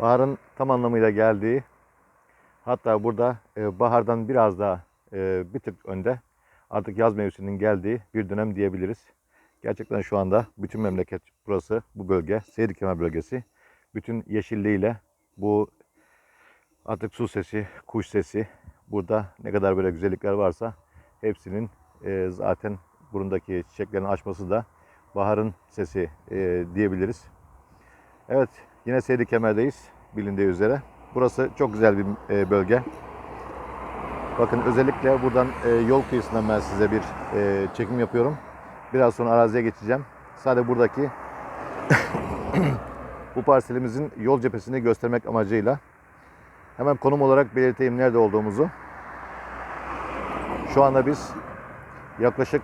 Baharın tam anlamıyla geldiği hatta burada e, bahardan biraz daha e, bir tık önde artık yaz mevsiminin geldiği bir dönem diyebiliriz. Gerçekten şu anda bütün memleket burası, bu bölge, Seydi Kemer bölgesi. Bütün yeşilliğiyle bu artık su sesi, kuş sesi, burada ne kadar böyle güzellikler varsa hepsinin e, zaten burundaki çiçeklerin açması da baharın sesi e, diyebiliriz. Evet, yine Seydi Kemer'deyiz bilindiği üzere. Burası çok güzel bir e, bölge. Bakın özellikle buradan e, yol kıyısından ben size bir e, çekim yapıyorum. Biraz sonra araziye geçeceğim. Sadece buradaki bu parselimizin yol cephesini göstermek amacıyla hemen konum olarak belirteyim nerede olduğumuzu. Şu anda biz yaklaşık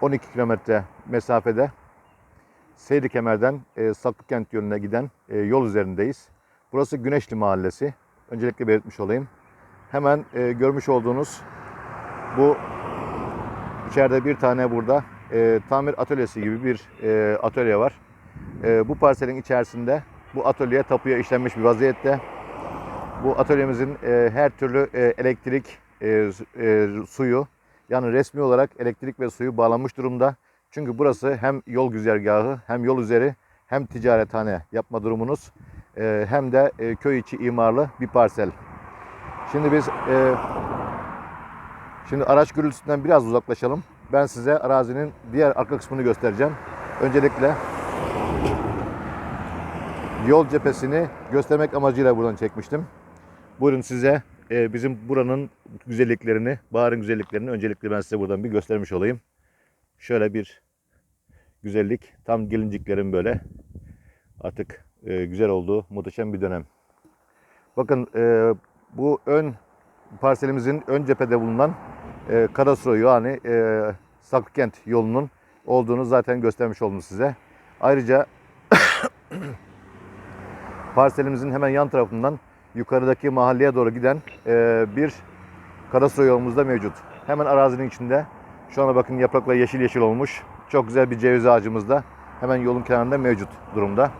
12 kilometre mesafede Seydi Kemer'den e, Saklıkent yönüne giden e, yol üzerindeyiz. Burası Güneşli Mahallesi. Öncelikle belirtmiş olayım. Hemen e, görmüş olduğunuz bu içeride bir tane burada e, tamir atölyesi gibi bir e, atölye var. E, bu parselin içerisinde bu atölye tapuya işlenmiş bir vaziyette. Bu atölyemizin e, her türlü e, elektrik, e, e, suyu yani resmi olarak elektrik ve suyu bağlanmış durumda. Çünkü burası hem yol güzergahı hem yol üzeri hem ticarethane yapma durumunuz e, hem de e, köy içi imarlı bir parsel. Şimdi biz e, şimdi araç gürültüsünden biraz uzaklaşalım. Ben size arazinin diğer arka kısmını göstereceğim. Öncelikle yol cephesini göstermek amacıyla buradan çekmiştim. Buyurun size bizim buranın güzelliklerini, baharın güzelliklerini öncelikle ben size buradan bir göstermiş olayım. Şöyle bir güzellik, tam gelinciklerin böyle artık e, güzel olduğu muhteşem bir dönem. Bakın e, bu ön parselimizin ön cephede bulunan e, Karasro yani e, Saklıkent yolunun olduğunu zaten göstermiş oldum size. Ayrıca parselimizin hemen yan tarafından yukarıdaki mahalleye doğru giden e, bir Karasro yolumuz da mevcut. Hemen arazinin içinde şu ana bakın yapraklar yeşil yeşil olmuş. Çok güzel bir ceviz ağacımız da hemen yolun kenarında mevcut durumda.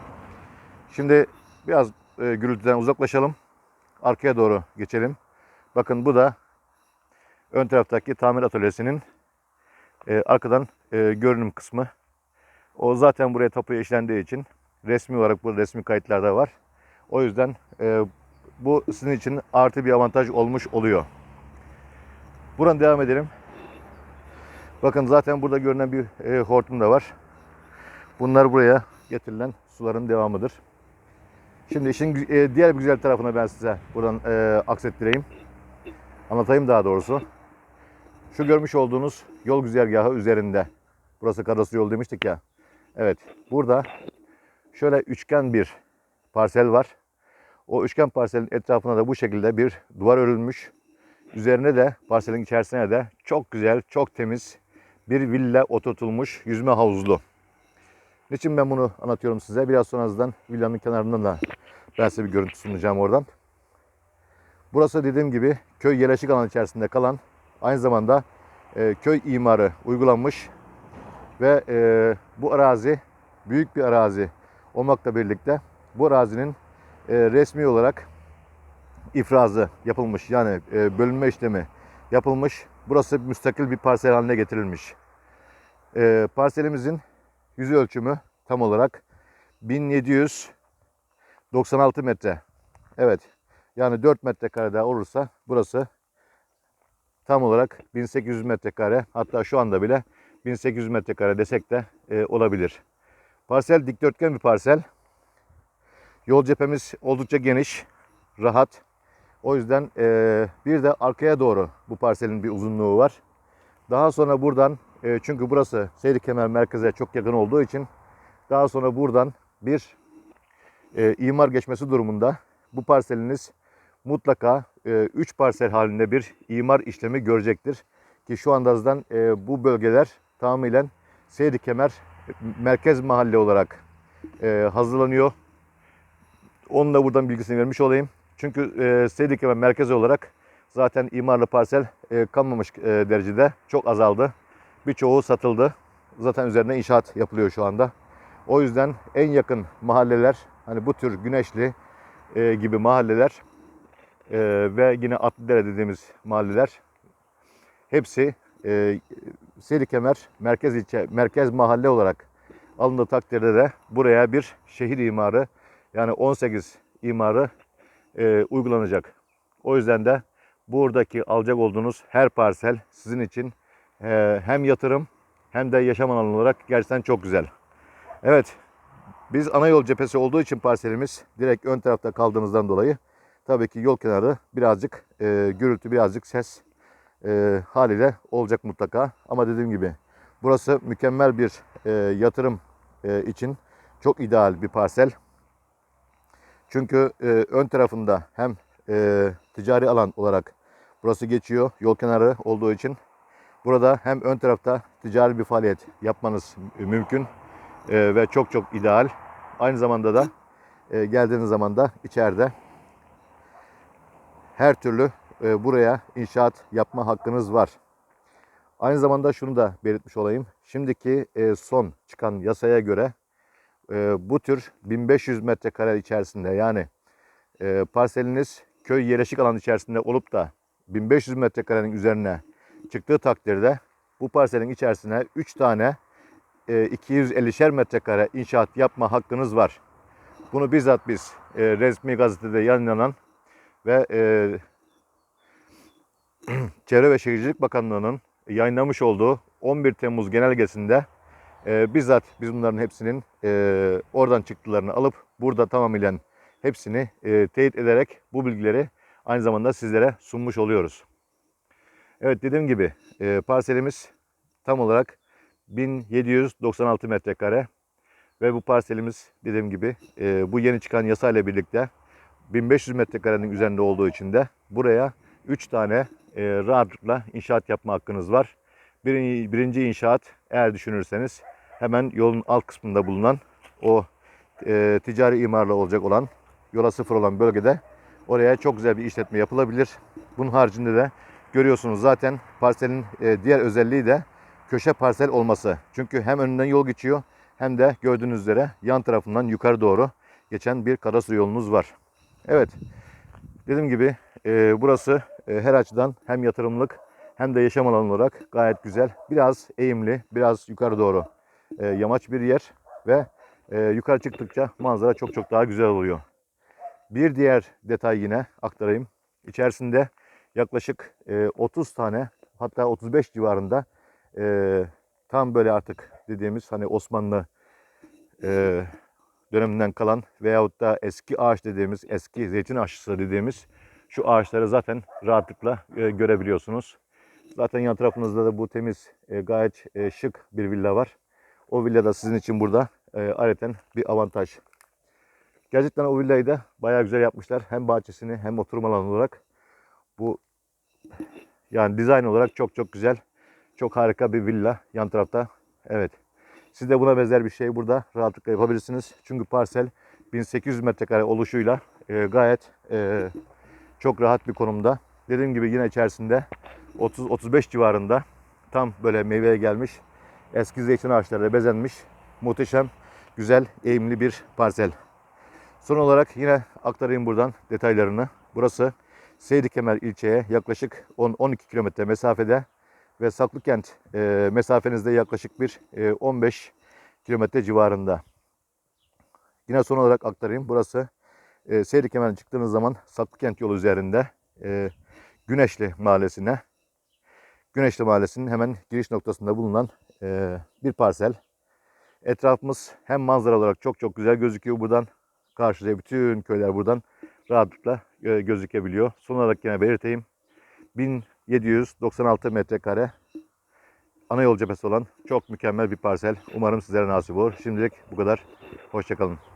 Şimdi biraz e, gürültüden uzaklaşalım. Arkaya doğru geçelim. Bakın bu da ön taraftaki tamir atölyesinin e, arkadan e, görünüm kısmı. O zaten buraya tapuya işlendiği için resmi olarak burada resmi kayıtlarda var. O yüzden bu sizin için artı bir avantaj olmuş oluyor. Buradan devam edelim. Bakın zaten burada görünen bir e, hortum da var. Bunlar buraya getirilen suların devamıdır. Şimdi işin e, diğer bir güzel tarafını ben size buradan e, aksettireyim. Anlatayım daha doğrusu. Şu görmüş olduğunuz yol güzergahı üzerinde. Burası Karası yol demiştik ya. Evet. Burada şöyle üçgen bir parsel var. O üçgen parselin etrafına da bu şekilde bir duvar örülmüş. Üzerine de parselin içerisine de çok güzel, çok temiz bir villa oturtulmuş yüzme havuzlu. Niçin ben bunu anlatıyorum size? Biraz sonradan villanın kenarından da ben size bir görüntü sunacağım oradan. Burası dediğim gibi köy yerleşik alan içerisinde kalan aynı zamanda e, köy imarı uygulanmış ve e, bu arazi büyük bir arazi olmakla birlikte bu arazinin e, resmi olarak ifrazı yapılmış yani e, bölünme işlemi yapılmış. Burası müstakil bir parsel haline getirilmiş. E, parselimizin yüz ölçümü tam olarak 1796 metre. Evet. Yani 4 metrekare daha olursa burası tam olarak 1800 metrekare hatta şu anda bile 1800 metrekare desek de e, olabilir. Parsel dikdörtgen bir parsel. Yol cephemiz oldukça geniş, rahat. O yüzden e, bir de arkaya doğru bu parselin bir uzunluğu var. Daha sonra buradan e, çünkü burası Seydi Kemer merkeze çok yakın olduğu için daha sonra buradan bir e, imar geçmesi durumunda bu parseliniz mutlaka 3 parsel halinde bir imar işlemi görecektir. Ki şu anda zaten e, bu bölgeler tamamen Seydi Kemer merkez mahalle olarak e, hazırlanıyor. Onun da buradan bilgisini vermiş olayım. Çünkü e, Seydi Kemer merkez olarak zaten imarlı parsel e, kalmamış e, derecede çok azaldı. Birçoğu satıldı. Zaten üzerine inşaat yapılıyor şu anda. O yüzden en yakın mahalleler hani bu tür Güneşli e, gibi mahalleler e, ve yine Atlıdere dediğimiz mahalleler hepsi e, Serikemer merkez ilçe merkez mahalle olarak alındığı takdirde de buraya bir şehir imarı yani 18 imarı e, uygulanacak. O yüzden de buradaki alacak olduğunuz her parsel sizin için e, hem yatırım hem de yaşam alanı olarak gerçekten çok güzel. Evet, biz ana yol cephesi olduğu için parselimiz direkt ön tarafta kaldığımızdan dolayı tabii ki yol kenarı birazcık e, gürültü, birazcık ses e, haliyle olacak mutlaka. Ama dediğim gibi burası mükemmel bir e, yatırım e, için çok ideal bir parsel. Çünkü e, ön tarafında hem e, ticari alan olarak burası geçiyor yol kenarı olduğu için burada hem ön tarafta ticari bir faaliyet yapmanız mümkün e, ve çok çok ideal. Aynı zamanda da e, geldiğiniz zaman da içeride her türlü e, buraya inşaat yapma hakkınız var. Aynı zamanda şunu da belirtmiş olayım. Şimdiki e, son çıkan yasaya göre e, bu tür 1500 metrekare içerisinde yani e, parseliniz köy yerleşik alan içerisinde olup da 1500 metrekarenin üzerine çıktığı takdirde bu parselin içerisine 3 tane e, 250'şer metrekare inşaat yapma hakkınız var. Bunu bizzat biz e, resmi gazetede yayınlanan ve e, Çevre ve Şehircilik Bakanlığı'nın yayınlamış olduğu 11 Temmuz genelgesinde e, bizzat biz bunların hepsinin e, oradan çıktılarını alıp burada tamamıyla hepsini e, teyit ederek bu bilgileri aynı zamanda sizlere sunmuş oluyoruz. Evet dediğim gibi e, parselimiz tam olarak 1796 metrekare ve bu parselimiz dediğim gibi e, bu yeni çıkan yasa ile birlikte 1500 metrekarenin üzerinde olduğu için de buraya 3 tane e, rahatlıkla inşaat yapma hakkınız var. Birinci, birinci inşaat eğer düşünürseniz hemen yolun alt kısmında bulunan o e, ticari imarlı olacak olan yola sıfır olan bölgede oraya çok güzel bir işletme yapılabilir. Bunun haricinde de görüyorsunuz zaten parselin e, diğer özelliği de köşe parsel olması. Çünkü hem önünden yol geçiyor hem de gördüğünüz üzere yan tarafından yukarı doğru geçen bir kadastro yolunuz var. Evet dediğim gibi e, burası e, her açıdan hem yatırımlık hem de yaşam alanı olarak gayet güzel. Biraz eğimli, biraz yukarı doğru e, yamaç bir yer ve e, yukarı çıktıkça manzara çok çok daha güzel oluyor. Bir diğer detay yine aktarayım. İçerisinde yaklaşık e, 30 tane hatta 35 civarında e, tam böyle artık dediğimiz hani Osmanlı e, döneminden kalan veyahut da eski ağaç dediğimiz eski zeytin ağaçları dediğimiz şu ağaçları zaten rahatlıkla e, görebiliyorsunuz. Zaten yan tarafınızda da bu temiz e, gayet e, şık bir villa var. O villa da sizin için burada e, ayrıca bir avantaj. Gerçekten o villayı da bayağı güzel yapmışlar. Hem bahçesini hem oturma alanı olarak. Bu yani dizayn olarak çok çok güzel. Çok harika bir villa yan tarafta. Evet. Siz de buna benzer bir şey burada rahatlıkla yapabilirsiniz. Çünkü parsel 1800 metrekare oluşuyla e, gayet e, çok rahat bir konumda. Dediğim gibi yine içerisinde 30-35 civarında tam böyle meyveye gelmiş eski zeytin ağaçlarıyla bezenmiş muhteşem güzel eğimli bir parsel. Son olarak yine aktarayım buradan detaylarını. Burası Seydi Kemer ilçeye yaklaşık 10-12 kilometre mesafede ve Saklıkent e, mesafenizde yaklaşık bir e, 15 kilometre civarında. Yine son olarak aktarayım. Burası e, Seydi Kemer'den çıktığınız zaman Saklıkent yolu üzerinde e, Güneşli Mahallesi'ne Güneşli Mahallesi'nin hemen giriş noktasında bulunan e, bir parsel. Etrafımız hem manzara olarak çok çok güzel gözüküyor buradan. Karşıya bütün köyler buradan rahatlıkla e, gözükebiliyor. Son olarak yine belirteyim. 1796 metrekare ana yol cephesi olan çok mükemmel bir parsel. Umarım sizlere nasip olur. Şimdilik bu kadar. Hoşçakalın.